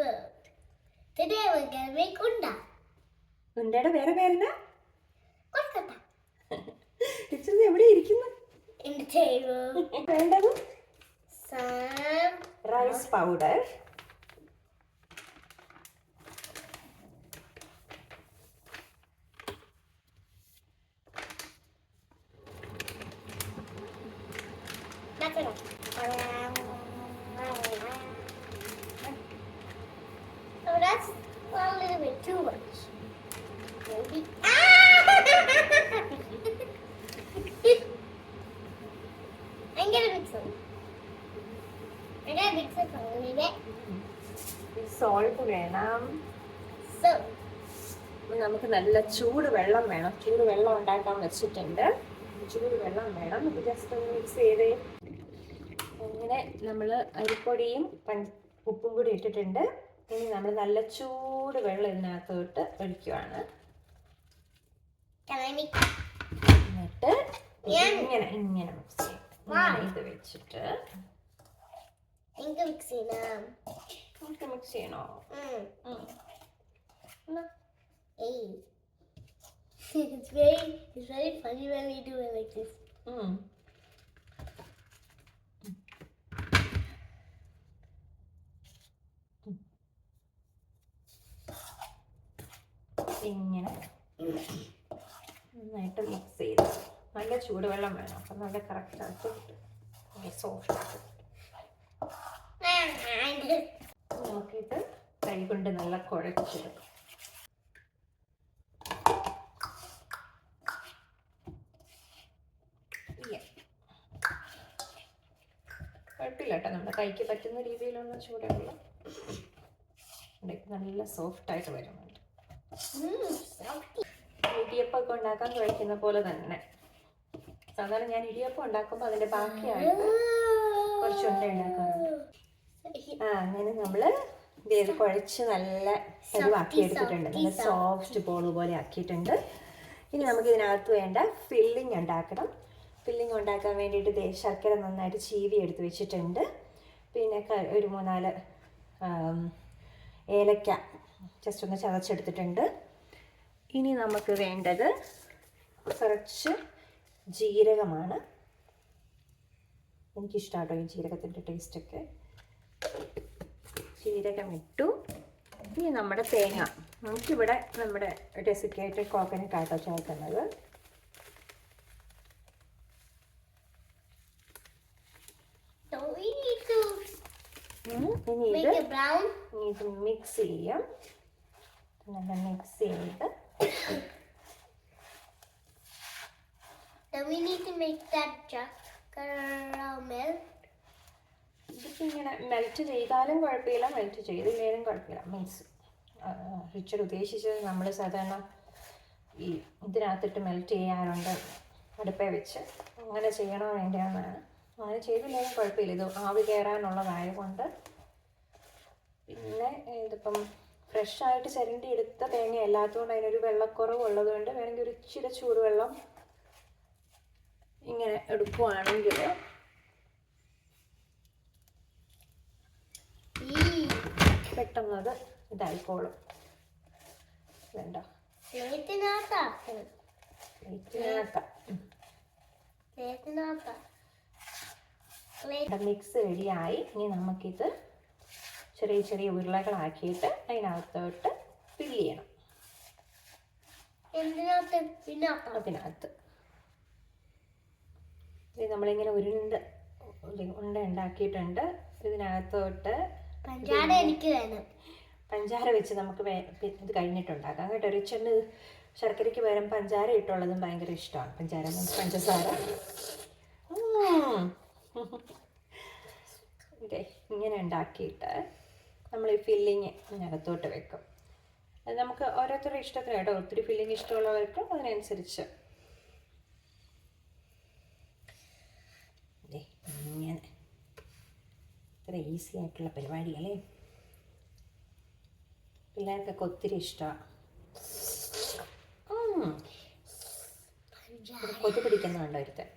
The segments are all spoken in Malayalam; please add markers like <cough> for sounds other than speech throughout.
world. Today we're gonna make unda. ഉണ്ടയുടെ വേറെ പേരെന്നാ Kolkata. ടീച്ചർ എവിടെ ഇരിക്കുന്നു table. വേണ്ടത് Some rice powder macaroni. So that's a little bit too much. Maybe. <laughs> Ah! I'm gonna mix them. I'm gonna mix it a little bit. Salt വേണം So, നമുക്ക് നല്ല ചൂട് വെള്ളം വേണം ചൂട് വെള്ളം ഉണ്ടാക്കാൻ വെച്ചിട്ടുണ്ട് ചൂട് വെള്ളം വേണം ഇത് ജസ്റ്റ് ഒന്ന് മിക്സ് ചെയ്ത് അങ്ങനെ നമ്മൾ അരിപ്പൊടിയും പഞ്ച ഉപ്പും കൂടി ഇട്ടിട്ടുണ്ട് ഇനി നമ്മൾ നല്ല ചൂട് വെള്ളം ഇതിനകത്തോട്ട് ഒഴിക്കുവാണ്. എന്നിട്ട് ഇങ്ങനെ ഇങ്ങനെ മിക്സ് ചെയ്യും. ഇത് വെച്ചിട്ട് നമുക്ക് മിക്സ് ചെയ്യണോ? Mm. <laughs> it's very it's very funny when we do it like this. ഉം. ഇങ്ങനെ നന്നായിട്ട് മിക്സ് ചെയ്ത് നല്ല ചൂടുവെള്ളം വേണം അപ്പം നല്ല കറക്റ്റായിട്ട് കിട്ടും സോഫ്റ്റ് നോക്കിയിട്ട് കൈ കൊണ്ട് നല്ല കുഴച്ചെടുക്കും കുഴപ്പമില്ലാട്ടോ നമ്മുടെ കൈക്ക് പറ്റുന്ന രീതിയിലുള്ള ചൂടുവെള്ളം. നല്ല സോഫ്റ്റായിട്ട് വരും. ഇടിയപ്പമൊക്കെ ഉണ്ടാക്കാൻ കുഴക്കുന്ന പോലെ തന്നെ. സാധാരണ ഞാൻ ഇടിയപ്പം ഉണ്ടാക്കുമ്പോൾ അതിന്റെ ബാക്കിയായിട്ട് കുറച്ച് ഉണ്ട ഉണ്ടാക്കാറുണ്ട്. ആ അങ്ങനെ നമ്മൾ ഇത് കുഴച്ച് നല്ല പരുവാക്കി എടുത്തിട്ടുണ്ട് നല്ല സോഫ്റ്റ് ബോൾ പോലെ ആക്കിയിട്ടുണ്ട്. ഇനി നമുക്ക് ഇതിനകത്ത് വേണ്ട ഫില്ലിംഗ് ഉണ്ടാക്കണം. ഫില്ലിംഗ് ഉണ്ടാക്കാൻ വേണ്ടിയിട്ട് ശർക്കര നന്നായിട്ട് ചീവി എടുത്ത് വെച്ചിട്ടുണ്ട്. പിന്നെ ഒരു മൂന്നാൽ ഏലക്ക ജസ്റ്റ് ഒന്ന് ചതച്ചെടുത്തിട്ടുണ്ട്. ഇനി നമുക്ക് വേണ്ടത് കുറച്ച് ജീരകമാണ്. എനിക്കിഷ്ടമാട്ടോ ഈ ജീരകത്തിന്റെ ടേസ്റ്റൊക്കെ. ജീരകം ഇട്ടു ഇനി നമ്മുടെ തേങ്ങ. നമുക്കിവിടെ നമ്മുടെ ഡെസിക്കേറ്റഡ് കോക്കനട്ട് ആട്ടോ ചേർക്കുന്നത് So we need to ഇനി ഇത് ഇത് മിക്സ് ചെയ്യാം. നല്ല മിക്സ് ചെയ്ത് Then we need to make that caramel. ഇതിപ്പോൾ ഇങ്ങനെ മെൽറ്റ് ചെയ്താലും കുഴപ്പമില്ല മെൽറ്റ് ചെയ്തില്ലേലും കുഴപ്പമില്ല. മീൻസ് റിച്ചർ ഉദ്ദേശിച്ചത് നമ്മൾ സാധാരണ ഈ ഇതിനകത്തിട്ട് മെൽറ്റ് ചെയ്യാറുണ്ട് അടുപ്പേ വെച്ച്. അങ്ങനെ ചെയ്യണോ വേണ്ടിയാണെന്നാണ് അങ്ങനെ ചെയ്തില്ലെങ്കിൽ കുഴപ്പമില്ല. ഇത് ആവി കയറാനുള്ളതായതുകൊണ്ട് പിന്നെ ഇതിപ്പം ഫ്രഷായിട്ട് ചിരണ്ടി എടുത്ത തേങ്ങ അല്ലാത്തതുകൊണ്ട് അതിനൊരു വെള്ളക്കുറവ് ഉള്ളതുകൊണ്ട് വേണമെങ്കിൽ ഒരു ഇച്ചിരി ചൂടുവെള്ളം ഇങ്ങനെ എടുക്കുവാണെങ്കിൽ ഈ പെട്ടെന്ന് അത് ഇതായിക്കോളും. വേണ്ട. പ്ലേറ്റിനകത്താ പ്ലേറ്റിനകത്ത് പ്ലേറ്റിനകത്താ പ്ലേറ്റ് മിക്സ് റെഡിയായി ഇനി നമുക്കിത് ചെറിയ ചെറിയ ഉരുളകളാക്കിയിട്ട് അതിനകത്തോട്ട് ഫില്ല് ചെയ്യണം. അതിനകത്ത്. ഇത് നമ്മളിങ്ങനെ ഉരുണ്ട് ഉണ്ട ഉണ്ടാക്കിയിട്ടുണ്ട്. ഇതിനകത്തോട്ട് പഞ്ചാര എനിക്ക് വേണം. പഞ്ചാര വെച്ച് നമുക്ക് ഇത് കഴിഞ്ഞിട്ടുണ്ടാക്കാം. കേട്ടോ റിച്ചറിന് ശർക്കരയ്ക്ക് പകരം പഞ്ചാര ഇട്ടുള്ളതും ഭയങ്കര ഇഷ്ടമാണ്. പഞ്ചാര പഞ്ചസാര. ഇങ്ങനെ ഉണ്ടാക്കിയിട്ട് നമ്മൾ ഈ ഫില്ലിങ് ഇതിനകത്തോട്ട് വെക്കും. അത് നമുക്ക് ഓരോരുത്തരുടെ ഇഷ്ടത്തിന് കേട്ടോ ഒത്തിരി ഫില്ലിങ് ഇഷ്ടമുള്ളവർക്ക് അതിനനുസരിച്ച്. ഇങ്ങനെ. ഇത്ര ഈസി ആയിട്ടുള്ള പരിപാടിയല്ലേ പിള്ളേർക്കൊക്കെ ഒത്തിരി ഇഷ്ടമാണ് കൊതു പിടിക്കുന്നുണ്ടോ ഒരുത്തൻ?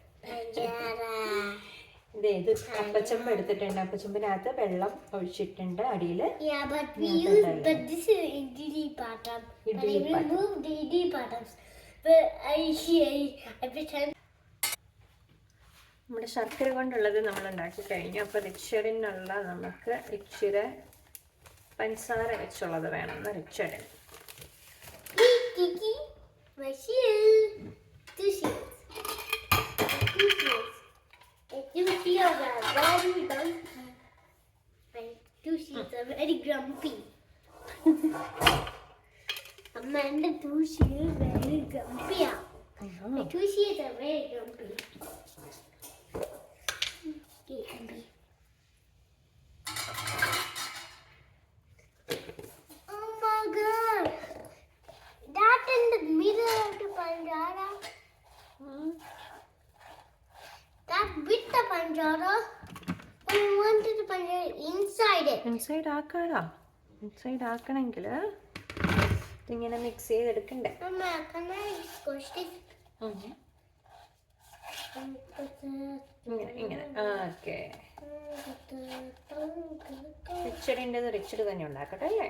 ഇത് ഇത് അപ്പച്ചമ്പ് എടുത്തിട്ടുണ്ട്. അപ്പച്ചമ്പിനകത്ത് വെള്ളം ഒഴിച്ചിട്ടുണ്ട് അടിയിൽ. നമ്മുടെ ശർക്കര കൊണ്ടുള്ളത് നമ്മൾ ഉണ്ടാക്കി കഴിഞ്ഞു. അപ്പോൾ റിച്ചറിനുള്ള നമുക്ക് ഇച്ചിരി പഞ്ചസാര വെച്ചുള്ളത് വേണം റിച്ചറിൻ The two feel very grumpy. My two shields are very grumpy. Amanda, two shields very grumpy. My two shields are very grumpy. Okay, Ambi. Oh my god! That in the middle of the panjara. That with the panjara. I wanted the panjara inside it. Inside ആക്കാടാ inside ആക്കണമെങ്കിൽ ഇതിങ്ങനെ മിക്സ് ചെയ്തെടുക്കണ്ടേ. ഇങ്ങനെ ഇങ്ങനെ. ഓക്കെ. റിച്ചഡിന്റെത് റിച്ചഡ് തന്നെ ഉണ്ടാക്കട്ടെ അല്ലേ?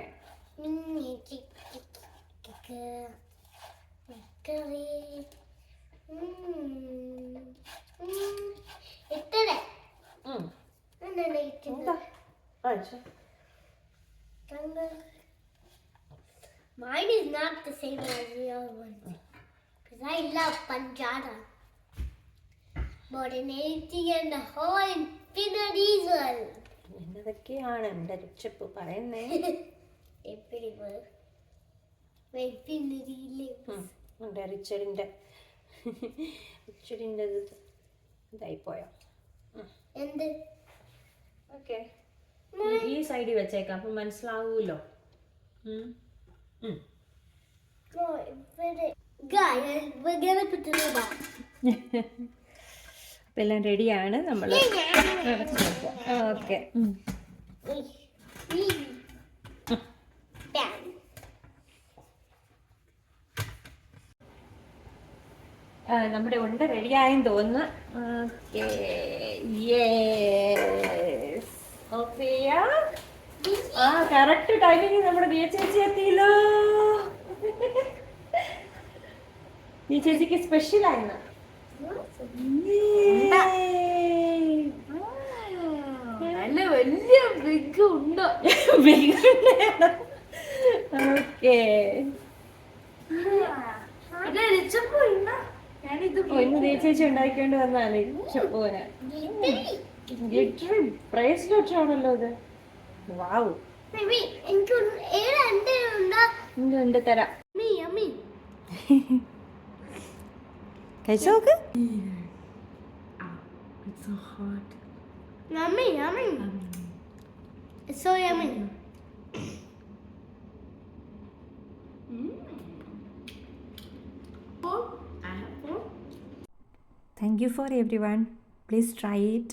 ഇത്രേ. എന്താ കാണിച്ചോ Mine is not the same as the other one. Because I love Panjara. More than anything in the whole infinity world. എന്നതൊക്കെയാണ് എന്റെ രക്ഷപ്പ് പറയുന്നേ. എന്റെ റിച്ചഡിന്റെ റിച്ചഡിന്റെ ഇത് ഇതായിപ്പോയോ the ഓക്കെ ഈ സൈഡിൽ വെച്ചേക്കാം. അപ്പം മനസ്സിലാവൂല്ലോ. അപ്പം എല്ലാം റെഡിയാണ് നമ്മൾ ഓക്കെ. നമ്മുടെ ഉണ്ട റെഡിയായെന്ന് തോന്നുന്നു. ഓക്കെ ആ കറക്റ്റ് ടൈമിങ് നമ്മുടെ ബി ചേച്ചി എത്തിയല്ലോ. ബി ചേച്ചിക്ക് സ്പെഷ്യൽ ആയിരുന്നു. നല്ല വലിയ ബിഗ് ഉണ്ടോ? ഓക്കെ ഞാനിത് ഇന്ന് ബി ചേച്ചി ഉണ്ടാക്കിക്കൊണ്ട് വന്നാലേ ചപ്പോന ബ്രേസ്ലെറ്റ് ആണല്ലോ ഇത്. വാവ് എനിക്ക് ഏഴ് എന്റെ ഉണ്ടോ തരാം. അമ്മി അമ്മി കഴിച്ചു നോക്ക്. Yummy, yummy. It's so yummy. Thank you for everyone. Please try it.